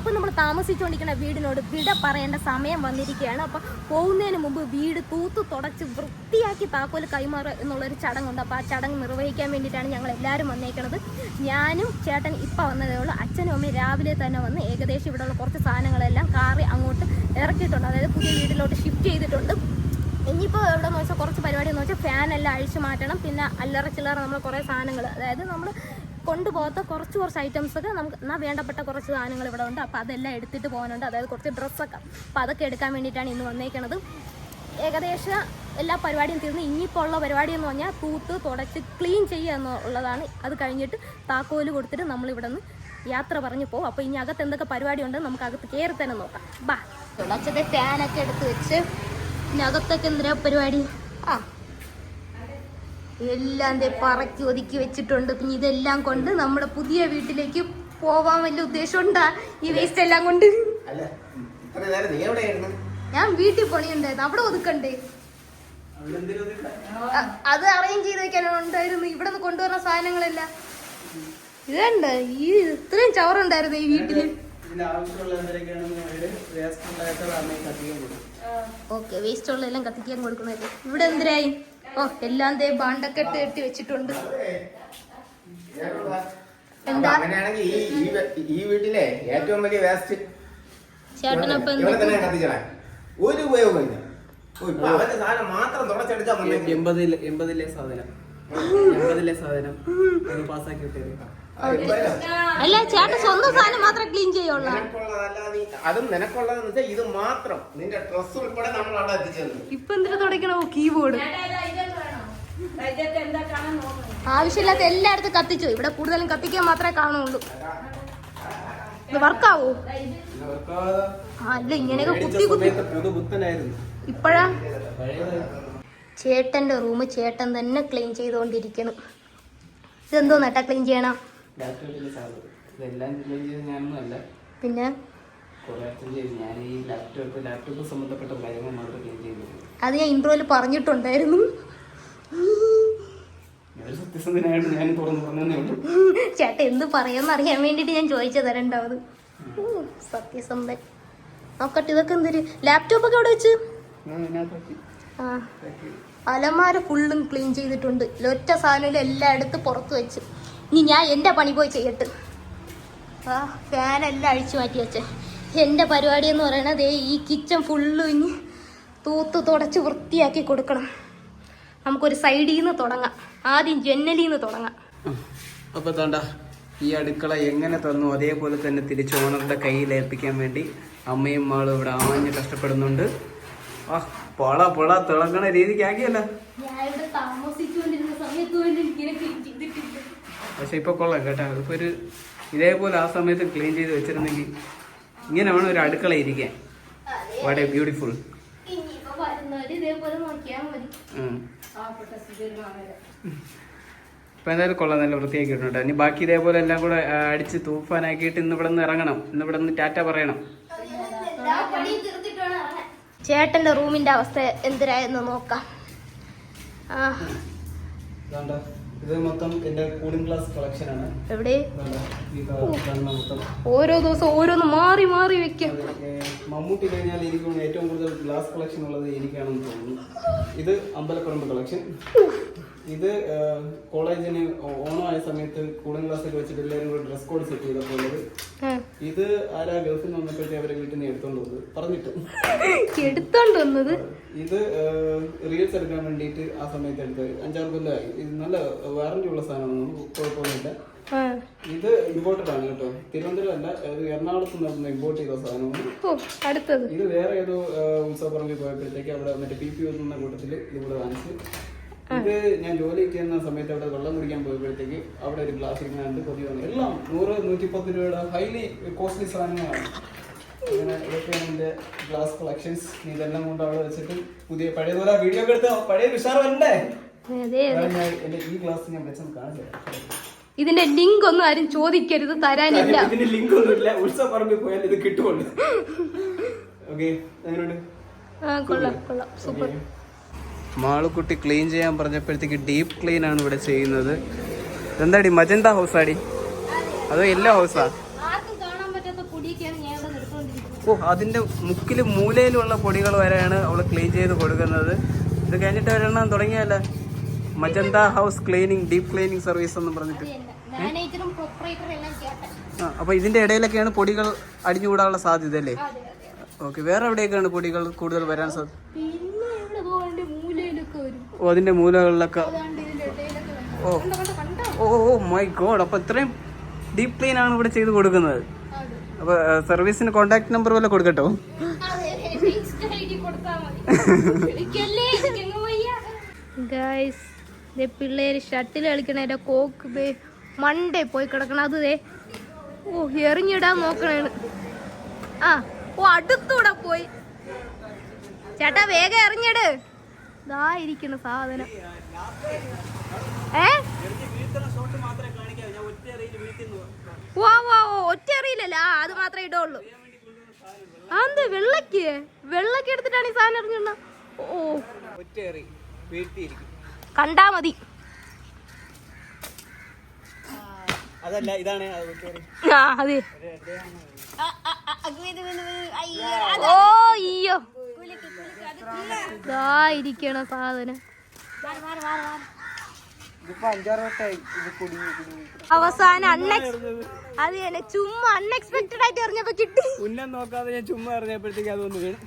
അപ്പോൾ നമ്മൾ താമസിച്ചുകൊണ്ടിരിക്കുന്ന വീടിനോട് വിട പറയേണ്ട സമയം വന്നിരിക്കുകയാണ്. അപ്പോൾ പോകുന്നതിന് മുമ്പ് വീട് തൂത്ത് തുടച്ച് വൃത്തിയാക്കി താക്കോൽ കൈമാറുക എന്നുള്ളൊരു ചടങ്ങുണ്ട്. അപ്പോൾ ആ ചടങ്ങ് നിർവഹിക്കാൻ വേണ്ടിയിട്ടാണ് ഞങ്ങൾ എല്ലാവരും വന്നേക്കുന്നത് ഞാനും ചേട്ടൻ ഇപ്പം വന്നതേ ഉള്ളൂ. അച്ഛനും അമ്മയും രാവിലെ തന്നെ വന്ന് ഏകദേശം ഇവിടെയുള്ള കുറച്ച് സാധനങ്ങളെല്ലാം കാറി അങ്ങോട്ട് ഇറക്കിയിട്ടുണ്ട്. അതായത് പുതിയ വീട്ടിലോട്ട് ഷിഫ്റ്റ് ചെയ്തിട്ടുണ്ട്. ഇനിയിപ്പോൾ എവിടെയെന്ന് വെച്ചാൽ കുറച്ച് പരിപാടി എന്ന് വെച്ചാൽ ഫാനെല്ലാം അഴിച്ചു മാറ്റണം. പിന്നെ അല്ലറ ചില്ലറ നമ്മൾ കുറേ സാധനങ്ങൾ അതായത് നമ്മൾ കൊണ്ടുപോകാത്ത കുറച്ച് കുറച്ച് ഐറ്റംസ് ഒക്കെ നമുക്ക് എന്നാൽ വേണ്ടപ്പെട്ട കുറച്ച് സാധനങ്ങൾ ഇവിടെ ഉണ്ട്. അപ്പോൾ അതെല്ലാം എടുത്തിട്ട് പോകാനുണ്ട്. അതായത് കുറച്ച് ഡ്രസ്സൊക്കെ അപ്പോൾ അതൊക്കെ എടുക്കാൻ വേണ്ടിയിട്ടാണ് ഇന്ന് വന്നേക്കണത്. ഏകദേശം എല്ലാ പരിപാടിയും തീർന്ന്. ഇനിയിപ്പോൾ ഉള്ള പരിപാടി എന്ന് പറഞ്ഞാൽ തൂത്ത് തുടച്ച് ക്ലീൻ ചെയ്യുക എന്നുള്ളതാണ്. അത് കഴിഞ്ഞിട്ട് താക്കോൽ കൊടുത്തിട്ട് നമ്മൾ ഇവിടെ നിന്ന് യാത്ര പറഞ്ഞു പോകും അപ്പോൾ ഇനി അകത്ത് എന്തൊക്കെ പരിപാടി ഉണ്ട് നമുക്ക് അകത്ത് കയറി തന്നെ നോക്കാം. ബാ. തുടച്ചത് ഫാനൊക്കെ എടുത്ത് വെച്ച് ഇനി അകത്തൊക്കെ എന്തിനാ പരിപാടി? ആ എല്ലാം ദേ പറക്കി ഒതുക്കി വെച്ചിട്ടുണ്ട്. പിന്നെ ഇതെല്ലാം കൊണ്ട് നമ്മുടെ പുതിയ വീട്ടിലേക്ക് പോവാൻ വലിയ ഉദ്ദേശമുണ്ടാ? ഈ വേസ്റ്റ് എല്ലാം കൊണ്ട്? ഞാൻ വീട്ടിൽ പണിയുണ്ടായിരുന്നു. അവിടെ ഒതുക്കണ്ടേ? അത് അറേഞ്ച് ചെയ്ത് വെക്കാനുണ്ടായിരുന്നു ഇവിടെ നിന്ന് കൊണ്ടുവരുന്ന സാധനങ്ങളെല്ലാം. ഇതണ്ട ഈ ഇത്രയും ചവറുണ്ടായിരുന്നു ഈ വീട്ടിൽ ഓക്കെ വേസ്റ്റ് ഉള്ളതെല്ലാം കത്തിക്കാൻ കൊടുക്കണല്ലേ ഇവിടെ എന്തിനായി? ഓ എല്ലാം ദേ ബാണ്ടൊക്കെ ഇട്ട് കെട്ടി വെച്ചിട്ടുണ്ട്. എന്താ? അങ്ങനെയാണെങ്കിൽ ഈ ഈ വീട്ടിലെ ഏറ്റവും വലിയ വേസ്റ്റ് ചേട്ടനപ്പം ഒരു ഉപയോഗമില്ല ഓ, ഇപ്പൊ അവന്റെ സാധനം മാത്രം തുടച്ചെടുക്കാൻ വന്നേക്കും. എൺപതിലെ എൺപതിലെ സാധനം. എൺപതിലെ സാധനം. അത് പാസ്സാക്കി വിട്ടേക്കാം അല്ല. ചേട്ടൻ സ്വന്തം സാധനം മാത്രം ക്ലീൻ ചെയ്യുള്ളൂ. അതും നിനക്കുള്ളതെന്ന് വെച്ചാൽ ഇത് മാത്രം. നിന്റെ ഡ്രസ് ഉൾപ്പെടെ നമ്മൾ അവിടെ എത്തിച്ചെന്നു ഇപ്പൊ എന്തിനാ തുടക്കണോ കീബോർഡ്. ആവശ്യമില്ലാത്ത എല്ലായിടത്തും കത്തിച്ചു. ഇവിടെ കൂടുതലും കത്തിക്കാൻ മാത്രമേ കാണുള്ളൂ ഇത് വർക്കാവോ? അല്ല ഇങ്ങനെയൊക്കെ കുത്തി കുത്തി. ഇപ്പഴാ? ചേട്ടന്റെ റൂം ചേട്ടൻ തന്നെ ക്ലീൻ ചെയ്തുകൊണ്ടിരിക്കണം ഇതെന്തോ നട്ടാ ക്ലീൻ ചെയ്യണം? പിന്നെ? അത് ഞാൻ ഇൻട്രോയിൽ പറഞ്ഞിട്ടുണ്ടായിരുന്നു. സത്യസന്ധനായിട്ട് ഞാൻ തുറന്നു പറഞ്ഞതേ ഉള്ളൂ. ചേട്ടൻ എന്ത് പറയാന്ന് അറിയാൻ വേണ്ടിട്ട് ഞാൻ ചോദിച്ചത് രണ്ടാമത്. സത്യസന്ധൻ. നോക്കട്ടെ ഇതൊക്കെ എന്തൊരു ലാപ്ടോപ്പ് ഒക്കെ അവിടെ വെച്ച്? ആ അലമാര ഫുള്ളും ക്ലീൻ ചെയ്തിട്ടുണ്ട്. ഒറ്റ സാധനം എല്ലാം എടുത്ത് പുറത്ത് വെച്ച്. ഇനി ഞാൻ എന്റെ പണി പോയി ചെയ്യട്ട്. ആ ഫാനെല്ലാം അഴിച്ചു മാറ്റി വെച്ചേ. എന്റെ പരിപാടി എന്ന് പറയണത് ഈ കിച്ചൺ ഫുള്ളും ഇനി തൂത്ത് തുടച്ച് വൃത്തിയാക്കി കൊടുക്കണം. നമുക്കൊരു സൈഡിൽ നിന്ന് തുടങ്ങാം. ആദ്യം ജന്നലിൽ നിന്ന് തുടങ്ങാം അപ്പൊ തോണ്ട ഈ അടുക്കള എങ്ങനെ തന്നു? അതേപോലെ തന്നെ തിരിച്ച് ഓണറുടെ കയ്യിൽ ഏൽപ്പിക്കാൻ വേണ്ടി അമ്മയും മാളും ഇവിടെ ആഞ്ഞ് കഷ്ടപ്പെടുന്നുണ്ട്. ആ പൊള പൊള തിളങ്ങണ രീതിക്ക് ആക്കിയല്ലോ. ഞാൻ ഇവിടെ സമയത്ത് പോലും ഇങ്ങനെ ക്ലീൻ ചെയ്തിട്ടില്ല. പക്ഷെ ഇപ്പൊ കൊള്ളാം കേട്ടോ. ഇപ്പൊ ഒരു ഇതേപോലെ ആ സമയത്ത് ക്ലീൻ ചെയ്ത് വെച്ചിരുന്നെങ്കിൽ ഇങ്ങനെ വേണം ഒരു അടുക്കള ഇരിക്കാൻ. വാട്ട് എ ബ്യൂട്ടിഫുൾ ഇതേപോലെ നോക്കിയാൽ മതി. ഇപ്പൊ എന്തായാലും കൊള്ളാം നല്ല വൃത്തിയാക്കിയിട്ടുണ്ട്. ഇനി ബാക്കി ഇതേപോലെ എല്ലാം കൂടെ അടിച്ച് തൂഫാനാക്കിയിട്ട് ഇന്ന് ഇവിടെ നിന്ന് ഇറങ്ങണം. ഇന്ന് ഇവിടെ നിന്ന് ടാറ്റ പറയണം. ചേട്ടന്റെ റൂമിന്റെ അവസ്ഥ എന്തിനായെന്ന് നോക്കാം. ആ. ഇത് മൊത്തം എന്റെ കൂളിംഗ് ഗ്ലാസ് കളക്ഷൻ ആണ്. എവിടെ? ഓരോ ദിവസം ഓരോന്ന് മാറി മാറി വെക്കാം. മമ്മൂട്ടി കഴിഞ്ഞാൽ എനിക്ക് ഏറ്റവും കൂടുതൽ ഗ്ലാസ് കളക്ഷൻ ഉള്ളത് എനിക്കാണെന്ന് തോന്നുന്നു. ഇത് അമ്പലപ്പറമ്പ് കളക്ഷൻ ഇത് കോളേജിന് ഓണമായ സമയത്ത് കൂളിംഗ് ഗ്ലാസ് ഒക്കെ വെച്ചിട്ട് എല്ലാവരും കൂടെ ഡ്രസ് കോഡ് സെറ്റ് ചെയ്തപ്പോൾ ഇത് ആരാ ഗൾഫിൽ നിന്ന് വന്നപ്പോഴത്തെ അവരെ വീട്ടിൽ നിന്ന് എടുത്തോണ്ട് വന്നത്? പറഞ്ഞിട്ട്. എടുത്തോണ്ട് വന്നത്? ഇത് റീൽസ് എടുക്കാൻ വേണ്ടിയിട്ട് ആ സമയത്ത് എടുത്തത്. അഞ്ചാറ് കൊല്ലമായി ഇത് നല്ല വാറന്റി ഉള്ള സാധനമാണ്. കുഴപ്പമൊന്നുമില്ല. ഇത് ഇമ്പോർട്ടഡ് ആണ് കേട്ടോ. തിരുവനന്തപുരം അല്ല ഇത് എറണാകുളത്ത് നിന്ന് ഇമ്പോർട്ട് ചെയ്ത സാധനമാണ്. അടുത്തത്. ഇത് വേറെ ഏതോ ഉത്സവപ്പറമ്പിൽ പോയപ്പോഴത്തേക്ക് അവിടെ മറ്റേ പി പി ഒന്ന കൂട്ടത്തിൽ ഇതിവിടെ വാങ്ങിച്ച്. ഇത് ഞാൻ ജോലി ചെയ്യുന്ന സമയത്ത് അവിടെ വെള്ളം കുടിക്കാൻ പോയപ്പോഴത്തേക്ക് അവിടെ ഒരു ഗ്ലാസ് ഇങ്ങനെ ഉണ്ട് കൊതി വന്നു. എല്ലാം നൂറ് നൂറ്റിപ്പത്ത് രൂപയുടെ ഹൈലി കോസ്റ്റ്ലി സാധനങ്ങളാണ്. അങ്ങനെ ഇതൊക്കെയാണ് എന്റെ ഗ്ലാസ് കളക്ഷൻസ് ഇതെല്ലാം കൊണ്ട് അവിടെ വെച്ചിട്ട് പുതിയ പഴയ പോലെ വീഡിയോ ഒക്കെ എടുത്ത് പഴയ വിഷാർ വരണ്ടേ? എന്റെ ഈ ഗ്ലാസ് ഞാൻ വെച്ചൊന്ന് കാണിച്ചു ഇതിന്റെ ലിങ്ക് ഒന്നും ആരും ചോദിക്കരുത് തരാനില്ല. ഇതിന്റെ ലിങ്ക് ഒന്നുമില്ല ഉത്സവപ്പറമ്പിൽ പോയാൽ ഇത് കിട്ടുമല്ലോ ഓക്കെ കൊള്ളാം കൊള്ളാം. സൂപ്പർ മാളുക്കുട്ടി ക്ലീൻ ചെയ്യാൻ പറഞ്ഞപ്പോഴത്തേക്ക് ഡീപ്പ് ക്ലീൻ ആണ് ഇവിടെ ചെയ്യുന്നത്. എന്താടി മജന്ത ഹൗസാടി ആടി? അതോ യെല്ലോ ഹൗസാ ഓ അതിന്റെ മുക്കിലും മൂലയിലുള്ള പൊടികൾ വരെയാണ് അവൾ ക്ലീൻ ചെയ്ത് കൊടുക്കുന്നത്. ഇത് കഴിഞ്ഞിട്ട് ഒരെണ്ണം തുടങ്ങിയല്ല magenta house cleaning deep cleaning service എന്ന് പറഞ്ഞിട്ട്. ആ അപ്പോൾ ഇതിന്റെ ഇടയിലൊക്കെയാണ് പൊടികൾ അടിഞ്ഞുകൂടാനുള്ള സാധ്യത അല്ലേ? ഓക്കെ വേറെ എവിടെയൊക്കെയാണ് പൊടികൾ കൂടുതൽ വരാൻ സാധ്യത? ഓ അതിന്റെ മൂലകളിലൊക്കെ. ഓ? ഓ മൈ ഗോഡ് അപ്പോൾ ഇത്രയും ഡീപ് ക്ലീൻ ആണ് ഇവിടെ ചെയ്ത് കൊടുക്കുന്നത്. അപ്പോൾ സർവീസിന് കോൺടാക്ട് നമ്പർ വല്ല കൊടുക്കട്ടോ? പിള്ളേര് ഷട്ടിൽ കളിക്കണേന്റെ കോക്ക് ദേ മണ്ടേ പോയി കിടക്കണം അത് ദേ. ഓ എറിഞ്ഞിടാൻ നോക്കണേ ആ ഓ അടുത്തൂടെ പോയി. ചേട്ടാ വേഗം എറിഞ്ഞിട്. ദാ ഇരിക്കണ സാധനം. ഏ? വാ വാ ഓ ഒറ്റ അറിയില്ലല്ലോ ആ അത് മാത്രമേ ഇടുള്ളൂ. ആ എന്ത് വെള്ളക്ക്? വെള്ളക്ക് എടുത്തിട്ടാണ് ഈ സാധനം എറിഞ്ഞിടണം ഓ. കണ്ടാ മതി. അതല്ല ഇതാണ് ആ അതെ. ഓ അയ്യോ. ദാ ഇരിക്കണ സാധനം ഇത് അവസാനം അൺഎക്സ് അത് തന്നെ ചുമ്മാ അൺഎക്സ്പെക്ടഡ് ആയിട്ട് എറിഞ്ഞപ്പോ കിട്ടി. ഉന്നം നോക്കാതെ ഞാൻ ചുമ്മാ എറിഞ്ഞപ്പോഴത്തേക്ക് അതൊന്ന് വീണ്.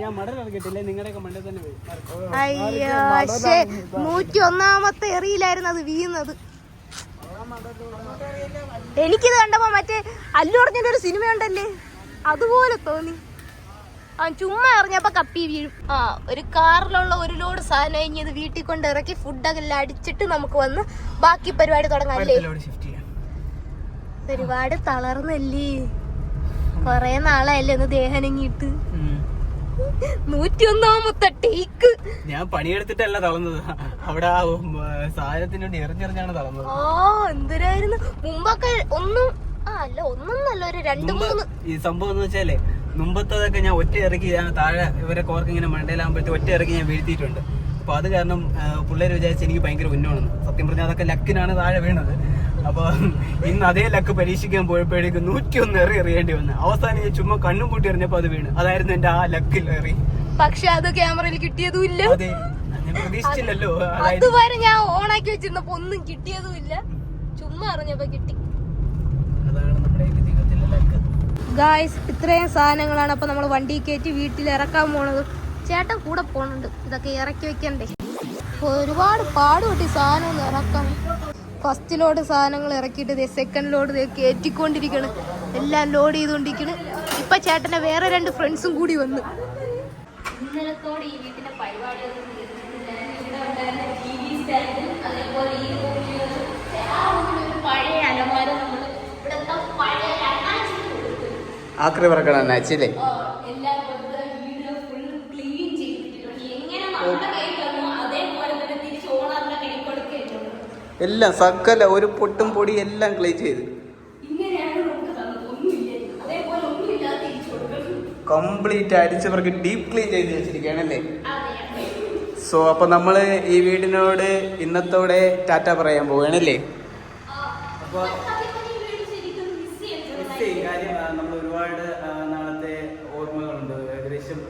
ഞാൻ മടൽ ഇറങ്ങിയിട്ടില്ല നിങ്ങളുടെയൊക്കെ തന്നെ വീഴും. അയ്യോ ശേ നൂറ്റി ഒന്നാമത്തെ എറിയിലായിരുന്നു അത് വീഴുന്നത്. എനിക്കിത് കണ്ടപ്പോ മറ്റേ അല്ലു പറഞ്ഞൊരു ഒരു സിനിമ ഉണ്ടല്ലേ അതുപോലെ തോന്നി. ആ ചുമ്മാ എറിഞ്ഞപ്പോ കപ്പി വീഴും. ആ ഒരു കാറിലുള്ള ഒരു ലോഡ് സാധനം കഴിഞ്ഞ് ഇത് വീട്ടിൽ കൊണ്ട് ഇറക്കി ഫുഡൊക്കെ എല്ലാം അടിച്ചിട്ട് നമുക്ക് വന്ന് ബാക്കി പരിപാടി തുടങ്ങാല്ലേ ഒരുപാട് തളർന്നല്ലേ? കൊറേ നാളായല്ലേ ഒന്ന് ദേഹനങ്ങിട്ട് നൂറ്റി ടേക്ക് ഞാൻ പണിയെടുത്തിട്ടല്ല തളർന്നത്. അവിടെ ആ സാധനത്തിന് വേണ്ടി എറിഞ്ഞെറിഞ്ഞാണ് തളർന്നത്. ആ എന്തിനായിരുന്നു മുമ്പൊക്കെ ഒന്നും ആ അല്ല ഒന്നൊന്നല്ല ഒരു രണ്ടു മൂന്ന്. ഈ സംഭവം എന്ന് വെച്ചാലേ മുമ്പത്തതൊക്കെ ഞാൻ ഒറ്റ ഇറക്കി ഞാൻ താഴെ ഇവരെ കോർക്ക് ഇങ്ങനെ മണ്ടയിലാകുമ്പോഴത്തെ ഒറ്റ ഇറക്കി ഞാൻ വീഴ്ത്തിയിട്ടുണ്ട്. അപ്പോൾ അത് കാരണം പിള്ളേർ വിചാരിച്ച് എനിക്ക് ഭയങ്കര ഉന്നമാണെന്ന് സത്യം പറഞ്ഞാൽ അതൊക്കെ ലക്കിനാണ് താഴെ വീണത്. അപ്പോൾ ഇന്ന് അതേ ലക്ക് പരീക്ഷിക്കാൻ പോയപ്പോഴേക്ക് നൂറ്റി ഒന്ന് എറി എറിയേണ്ടി വന്നു. അവസാനം ഞാൻ ചുമ്മാ കണ്ണും പൂട്ടി എറിഞ്ഞപ്പോൾ അത് വീണ്. അതായിരുന്നു എന്റെ ആ ലക്കിൽ എറി. പക്ഷെ അത് ക്യാമറയിൽ കിട്ടിയതും ഇല്ല പ്രതീക്ഷിച്ചില്ലല്ലോ. അതുവരെ ഞാൻ ഓണാക്കി വെച്ചിരുന്നപ്പോ ഒന്നും കിട്ടിയതും ഇല്ല ചുമ്മാ അറിഞ്ഞപ്പോ കിട്ടി. അതാണ് നമ്മുടെ ജീവിതത്തിലെ ലക്ക്. ഗായ്സ് ഇത്രയും സാധനങ്ങളാണ് അപ്പൊ നമ്മൾ വണ്ടി കയറ്റി വീട്ടിൽ ഇറക്കാൻ പോണത്. ചേട്ടൻ കൂടെ പോണുണ്ട്. ഇതൊക്കെ ഇറക്കി വെക്കണ്ടേ? ഒരുപാട് പാടുപെട്ടി സാധനം ഒന്ന് ഇറക്കാൻ. ഫസ്റ്റ് ലോഡ് സാധനങ്ങൾ ഇറക്കിയിട്ട് സെക്കൻഡ് ലോഡ് കയറ്റിക്കൊണ്ടിരിക്കണ് എല്ലാം ലോഡ് ചെയ്തുകൊണ്ടിരിക്കണ് ഇപ്പൊ ചേട്ടന്റെ വേറെ രണ്ട് ഫ്രണ്ട്സും കൂടി വന്ന്. ഇന്നലത്തോടെ ഈ വീട്ടിലെ പരിപാടിയൊന്നും ഈ പഴയ അലമാര നമ്മൾ ഇവിടുത്തെ പഴയ അണ്ണാച്ചി കൊടുത്തു ആക്രി പറക്കണം അച്ഛല്ലേ എല്ലാം കൊടുത്ത് വീട് ഫുൾ ക്ലീൻ ചെയ്തിട്ടുണ്ട് എങ്ങനെ നമ്മുടെ പറക്കണം തന്നു കൊടുക്കേണ്ടത് എല്ലാം സകല ഒരു പൊട്ടും പൊടി എല്ലാം ക്ലീൻ ചെയ്ത്. കംപ്ലീറ്റ് നമുക്ക് തന്നത്. ഒന്നുമില്ല. അതേപോലെ ഒന്നുമില്ലാതെ തിരിച്ചു കൊടുക്കണം കംപ്ലീറ്റ് അടിച്ചവർക്ക് ഡീപ് ക്ലീൻ ചെയ്ത് വെച്ചിരിക്കുകയാണല്ലേ സോ അപ്പൊ നമ്മൾ ഈ വീടിനോട് ഇന്നത്തോടെ ടാറ്റ പറയാൻ പോവുകയാണല്ലേ അപ്പൊ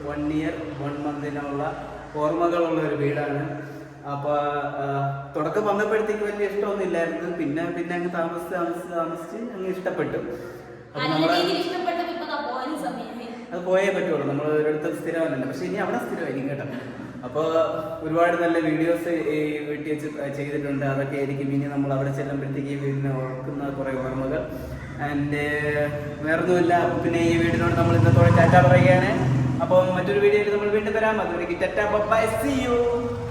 വൺ ഇയർ വൺ മന്തിനുള്ള ഓർമ്മകളുള്ള ഒരു വീടാണ്. അപ്പൊ തുടക്കം വന്നപ്പോഴത്തേക്ക് വലിയ ഇഷ്ടമൊന്നും ഇല്ലായിരുന്നു. പിന്നെ പിന്നെ അങ്ങ് താമസിച്ച് താമസിച്ച് താമസിച്ച് അങ്ങ് ഇഷ്ടപ്പെട്ടു. അപ്പൊ നമ്മൾ അത് പോയേ പറ്റുള്ളൂ. നമ്മൾ ഒരിടത്ത് സ്ഥിരമല്ല പക്ഷെ ഇനി അവിടെ സ്ഥിരമായിരിക്കും കേട്ടോ. അപ്പോൾ ഒരുപാട് നല്ല വീഡിയോസ് ഈ വീട്ടിൽ വെച്ച് ചെയ്തിട്ടുണ്ട്. അതൊക്കെ ആയിരിക്കും ഇനി നമ്മൾ അവിടെ ചെല്ലുമ്പോഴത്തേക്ക് ഈ വീടിനെ ഓർക്കുന്ന കുറേ ഓർമ്മകൾ. ആൻഡ് വേറൊന്നുമില്ല. അപ്പോൾ പിന്നെ ഈ വീടിനോട് നമ്മൾ ഇന്നത്തോടെ ചാറ്റാ പറയുകയാണ്. അപ്പോൾ മറ്റൊരു വീഡിയോയിൽ നമ്മൾ വീണ്ടും വരാം. അതുവരെ ബൈ സി യു